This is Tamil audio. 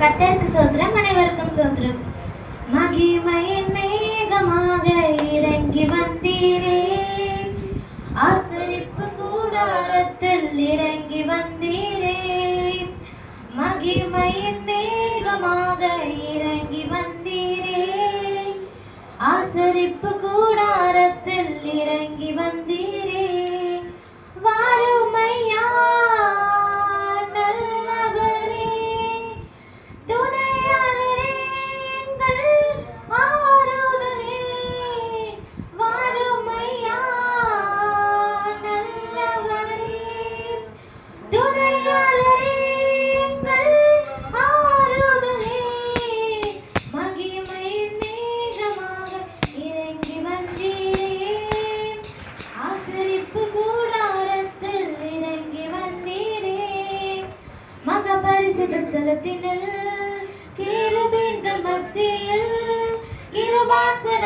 கத்தருக்கு சோத்திரம் அனைவருக்கும் சோத்திரம். மகிமையின் மேகமாக இறங்கி வந்தீரே. ஆசரிப்பு கூடாரத்தில் இறங்கி வந்தீரே. மகிமையின் மேகமாக இறங்கி வந்தீரே. ஆசரிப்பு கூடாரத்தில் இறங்கி வந்தீரே. பரிசுத்த ஸ்தலத்தினில் கேருபீன்கள் மத்தியில் கிருபாசன